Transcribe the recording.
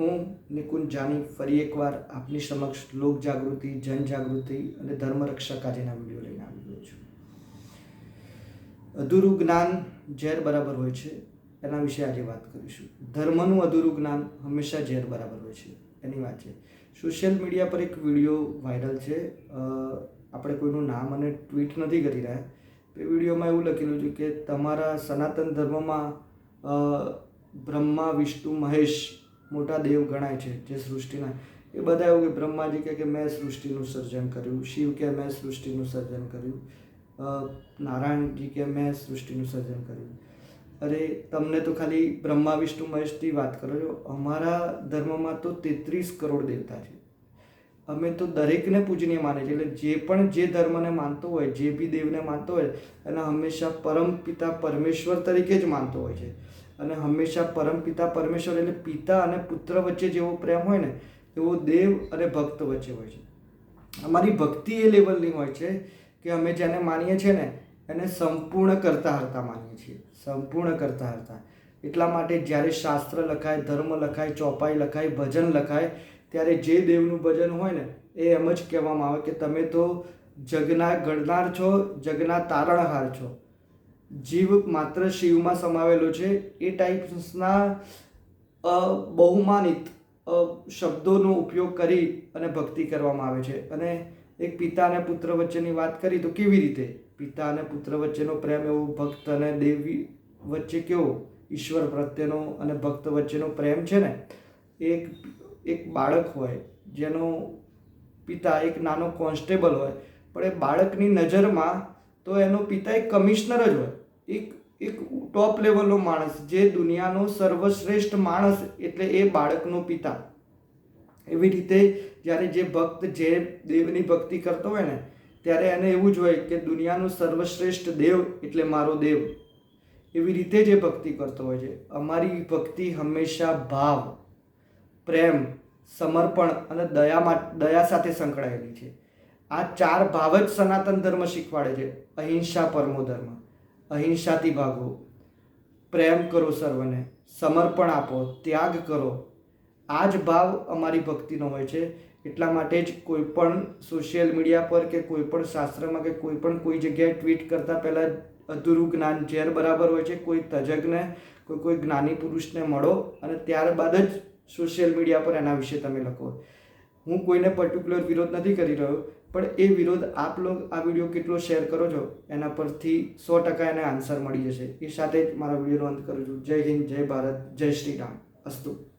હું નિકુંજ જાની ફરી એકવાર આપની સમક્ષ લોક જાગૃતિ જનજાગૃતિ અને ધર્મરક્ષા કાર્યના વીડિયો લઈને આવી છું. અધૂરું જ્ઞાન ઝેર બરાબર હોય છે, એના વિશે આજે વાત કરીશું. ધર્મનું અધૂરું જ્ઞાન હંમેશા ઝેર બરાબર હોય છે, એની વાત છે. સોશિયલ મીડિયા પર એક વીડિયો વાયરલ છે આપણે કોઈનું નામ અને ટ્વીટ નથી કરી રહ્યા. એ વિડીયોમાં એવું લખેલું છે કે તમારા સનાતન ધર્મમાં બ્રહ્મા, વિષ્ણુ, મહેશ મોટા દેવ ગણાય છે જે સૃષ્ટિના. એ બધા એવું કે બ્રહ્માજી કહે કે મેં સૃષ્ટિનું સર્જન કર્યું, શિવ કે મેં સૃષ્ટિનું સર્જન કર્યું નારાયણજી કે મેં સૃષ્ટિનું સર્જન કર્યું. અરે, તમને તો ખાલી બ્રહ્મા વિષ્ણુ મહેશની વાત કરો છો. અમારા ધર્મમાં તો તેત્રીસ કરોડ દેવતા છે. અમે તો દરેકને પૂજનીય માને છે એટલે જે પણ જે ધર્મને માનતો હોય, જે બી દેવને માનતો હોય, એને હંમેશા પરમ પિતા પરમેશ્વર તરીકે જ માનતો હોય છે. અને હંમેશા પરમ પિતા પરમેશ્વર એટલે પિતા અને પુત્ર વચ્ચે જેવો પ્રેમ હોય ને, એવો દેવ અને ભક્ત વચ્ચે હોય છે. અમારી ભક્તિ એ લેવલની હોય છે કે અમે જેને માનીએ છીએ ને, એને સંપૂર્ણ કરતા હરતા માનીએ છીએ. સંપૂર્ણ કરતા હરતા. એટલા માટે જ્યારે શાસ્ત્ર લખાય, ધર્મ લખાય, ચોપાઈ લખાય, ભજન લખાય ત્યારે જે દેવનું ભજન હોય ને, એ એમ જ કહેવામાં આવે કે તમે તો જગના ગણનાર છો, જગના તારણહાર છો. જીવ માત્ર શિવમાં સમાવેલો છે, એ ટાઈપ્સના બહુમાનિત શબ્દોનો ઉપયોગ કરી અને ભક્તિ કરવામાં આવે છે. અને એક પિતા અને પુત્ર વચ્ચેની વાત કરી તો કેવી રીતે? પિતા અને પુત્ર વચ્ચેનો પ્રેમ એવો, ભક્ત અને દેવી વચ્ચે કેવો? ઈશ્વર પ્રત્યેનો અને ભક્ત વચ્ચેનો પ્રેમ છે ને? એક એક બાળક હોય, જેનો પિતા એક નાનો કોન્સ્ટેબલ હોય, પણ એ બાળકની નજરમાં તો એનો પિતા એક કમિશનર જ હોય. એક એક ટોપ લેવલનો માણસ જે દુનિયાનો સર્વશ્રેષ્ઠ માણસ એટલે એ બાળકનો પિતા. એવી રીતે જ્યારે જે ભક્ત જે દેવની ભક્તિ કરતો હોય ને, ત્યારે એને એવું જ હોય કે દુનિયાનું સર્વશ્રેષ્ઠ દેવ એટલે મારો દેવ. એવી રીતે જે ભક્તિ કરતો હોય છે. અમારી ભક્તિ હંમેશા ભાવ. પ્રેમ, સમર્પણ અને દયામાં દયા સાથે સંકળાયેલી છે. આ ચાર ભાવ જ સનાતન ધર્મ શીખવાડે છે. અહિંસા પરમો ધર્મ. અહિંસાથી ભાગો. પ્રેમ કરો સર્વને. સમર્પણ આપો. ત્યાગ કરો. આ જ ભાવ અમારી ભક્તિનો હોય છે. એટલા માટે જ કોઈ પણ સોશિયલ મીડિયા પર કે કોઈ પણ શાસ્ત્રમાં કે કોઈ પણ કોઈ જગ્યાએ ટ્વીટ કરતાં પહેલાં અધૂરું જ્ઞાન ઝેર બરાબર હોય છે. કોઈ તજજ્ઞને કોઈ કોઈ જ્ઞાની પુરુષને મળો અને ત્યારબાદ જ સોશિયલ મીડિયા પર એના વિશે તમે લખો. હું કોઈને પર્ટિક્યુલર વિરોધ નથી કરી રહ્યો, પણ એ વિરોધ આપ લોગ આ વીડિયો કેટલો શેર કરો છો, એના પરથી સો ટકા એને આન્સર મળી જશે. એ સાથે જ મારા વિડીયોનો અંત કરું છું. જય હિન્દ, જય ભારત, જય શ્રી રામ. અસ્તુ.